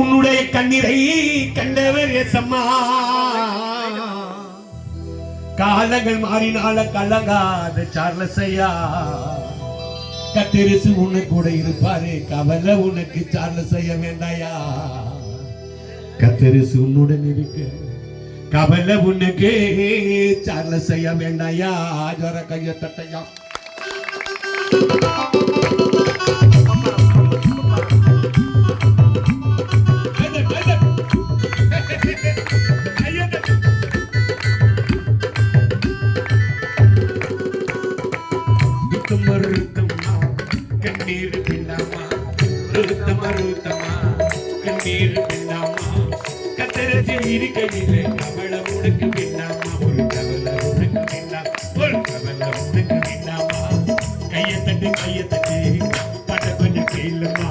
உன்னுடைய கண்ணீரை கண்டவர் எசம்மா காலங்கள் மாறினால கலங்காத சார்லஸ் ஐயா. கத்திரிசு உன்னை கூட இருப்பாரு. கவலை உனக்கு சார்லஸ் செய்ய வேண்டாயா. கத்திரிசு உன்னுடன் இருக்கு. கவலை உனக்கு சார்லஸ் செய்ய வேண்டாயா. ஜோர கைய தட்டையா. நீர் பின்னாமா கத்தரசி இருக்கையிலே கவலை உனக்கு பின்னாமா ஒரு கவலை உனக்கு பின்னா ஒரு கவலை உனக்கு பின்னாமா கையை தட்டு கையை தட்டு. பட்ட கொஞ்சம் கேளுமா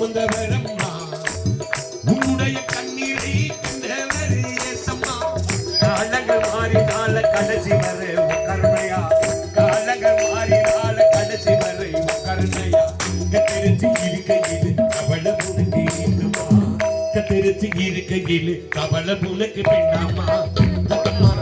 சுமந்தவரம்மா உன்னுடைய கண்ணீரை கண்டவர் ஏசம்மா காலங்கள் மாறினால கடைசி வரை கருணையா. காலங்கள் மாறினால கடைசி வரை கருணையா. கத்தெரிச்சு இருக்கையில் கவலை புனக்கு என்னமா கத்தெரிச்சு இருக்கையில் கவலை உனக்கு பின்னாமா ரத்தமா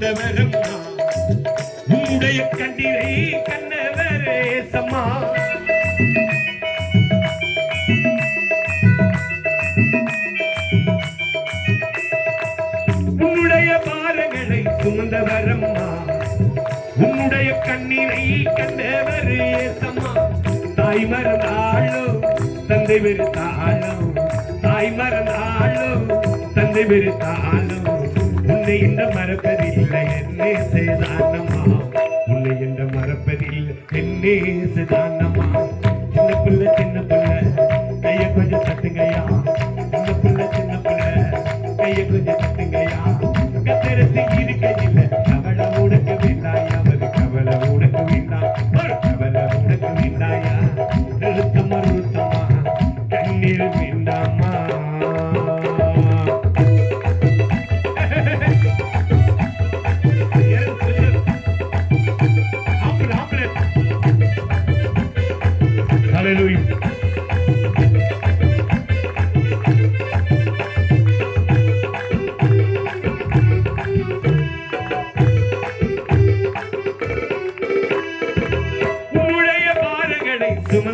பாரங்களை சுமந்தவரும் கண்ணீரை கண்ணவரே சம்மா. உன்னுடைய பாரங்களை சுமந்தவரம்மா. உன்னுடைய கண்ணீரை கண்டவரே சம்மா. தாய் மறந்தாளோ தந்தை வெறுத்தாளோ. தாய் மறந்தாளோ தந்தை வெறுத்தாளோ. என்ற மறப்பதில்லை என்னே சேதானமா? உன்னை என்ற மறப்பதில்லை என்னே சேதானமா? சின்ன பிள்ளை சின்ன பிள்ளை கைய கொஞ்சம் தட்டுங்கயா சின்ன பிள்ளை சின்ன பிள்ளை கைய கொஞ்சம் தட்டுங்கயா கத்திரத்து இருக்கையில் கவலை உனக்கு வேண்டாயா ஒரு கவலை உனக்கு வேண்டாம் ஒரு கவலை உனக்கு வேண்டாயா நிறுத்தமா நிறுத்தமா கண்ணீர் வேண்டாமா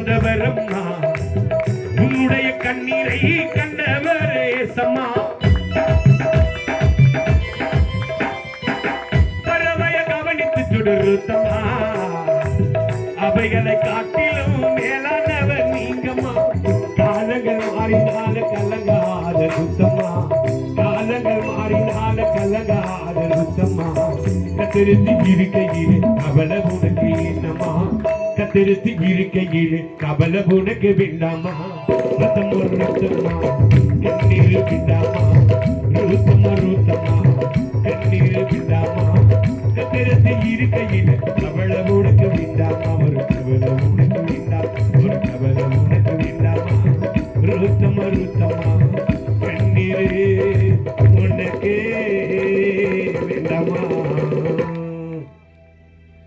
ஆண்டவரம் நான். உன்னுடைய கண்ணீரை கண்டவரே சம்மா. பறவைய கவனித்து சுடுருத்தம்மா அவைகளை காட்டிலும் மேலானவர் நீங்கம்மா. காலங்கள் மாறினால கலங்காத சுத்தம்மா காலங்கள் மாறினால கலங்காத சுத்தம்மா கத்திருந்து இருக்கையில் கவலை உனக்கு. காத்திருத்து இருக்கையில் கபல உனக்கு வேண்டாமா ரத்தம் ஒரு ரத்தமா கண்ணீர் விடாமா ரூத்தமா ரூத்தமா கண்ணீர் விடாமா கத்திருத்து இருக்கையில் கபல உனக்கு வேண்டாமா ஒரு கபல உனக்கு வேண்டாம் ஒரு கபல உனக்கு வேண்டாமா ரூத்தமா ரூத்தமா